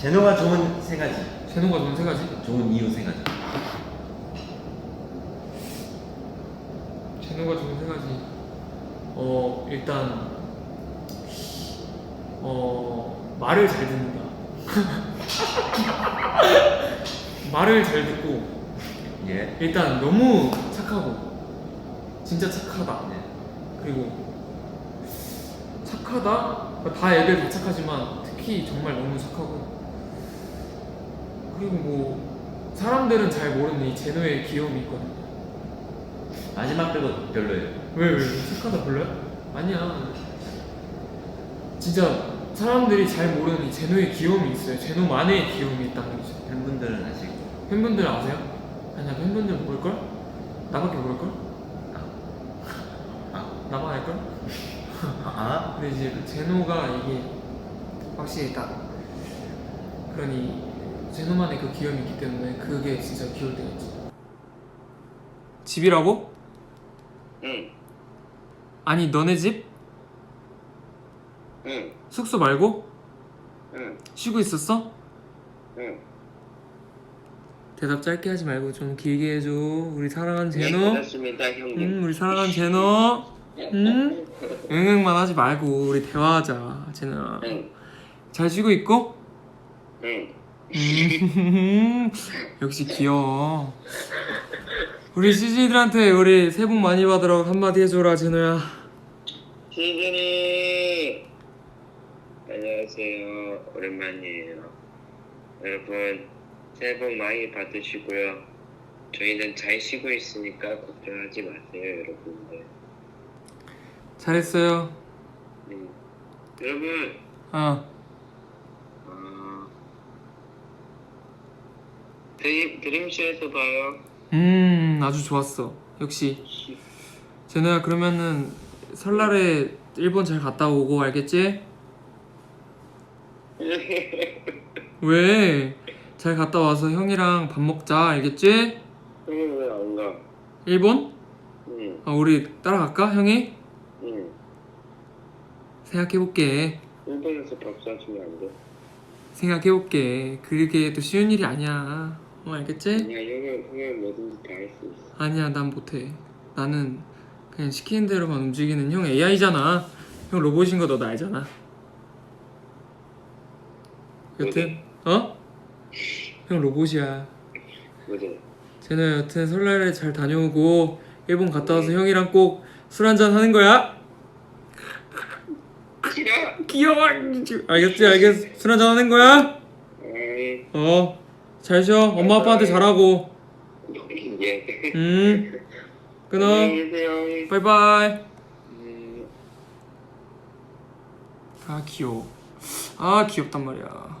제노가 좋은 세 가지. 제노가 좋은 세 가지. 좋은 이유 세 가지. 제노가 좋은 세 가지. 어 일단 어 말을 잘 듣는다. 말을 잘 듣고 예. 일단 너무 착하고 진짜 착하다. 네. 그리고 착하다. 다 애들 다 착하지만 특히 정말 너무 착하고 그리고 뭐 사람들은 잘 모르는 이 제노의 귀여움이 있거든요. 마지막 빼고 별로예요. 왜, 왜, 왜? 착하다 별로야? 아니야. 진짜 사람들이 잘 모르는 이 제노의 귀여움이 있어요. 제노만의 귀여움이 있다는 거죠. 팬분들은 아직 팬분들 아세요? 아니야, 팬분들 모를 걸? 나밖에 모를걸? 아, 나만 알 걸? 아, 근데 이제 그 제노가 이게 확실히 딱이 제노만의 그 귀여움이 있기 때문에 그게 진짜 귀여울 때가 있지. 집이라고? 응, 아니 너네 집? 응, 숙소 말고? 응, 쉬고 있었어? 응. 대답 짧게 하지 말고 좀 길게 해줘. 우리 사랑하는 네, 제노. 그렇습니다, 형님. 응, 우리 사랑하는 제노. 응? 응응만 하지 말고 우리 대화하자, 제노. 응, 잘 쉬고 있고? 응. 음, 역시 귀여워. 우리 CG들한테 우리 새해 복 많이 받으라고 한마디 해줘라, 제노야. 시즌이 안녕하세요. 오랜만이에요. 여러분 새해 복 많이 받으시고요. 저희는 잘 쉬고 있으니까 걱정하지 마세요, 여러분들. 잘했어요. 음. 여러분, 어, 어, 드림 드림쇼에서 봐요. 음, 아주 좋았어. 역시. 제노야, 그러면은 설날에 일본 잘 갔다 오고, 알겠지? 왜? 잘 갔다 와서 형이랑 밥 먹자, 알겠지? 형님 왜안 가? 일본? 응, 아, 우리 따라갈까, 형이? 응. 생각해볼게. 일본에서 밥 사주면 안 돼? 생각해볼게. 그게 또 쉬운 일이 아니야. 어, 알겠지? 아니야, 형은 형은 뭐든지 다 할 수 있어. 아니야, 난 못해. 나는 그냥 시키는 대로만 움직이는 형 AI잖아. 형 로봇인 거 너도 알잖아. 여튼, 어? 형 로봇이야. 뭐지? 쟤는 여튼 설날에 잘 다녀오고 일본 갔다 와서 형이랑 꼭 술 한잔 하는 거야. 싫어. 귀여워. 알겠지? 알겠어. 술 한잔 하는 거야? 에이, 어. 잘 쉬어. 엄마 아빠한테 잘하고. 예. 음. 끊어. 안녕히 계세요. 바이바이. 음. 아 귀여워. 아 귀엽단 말이야.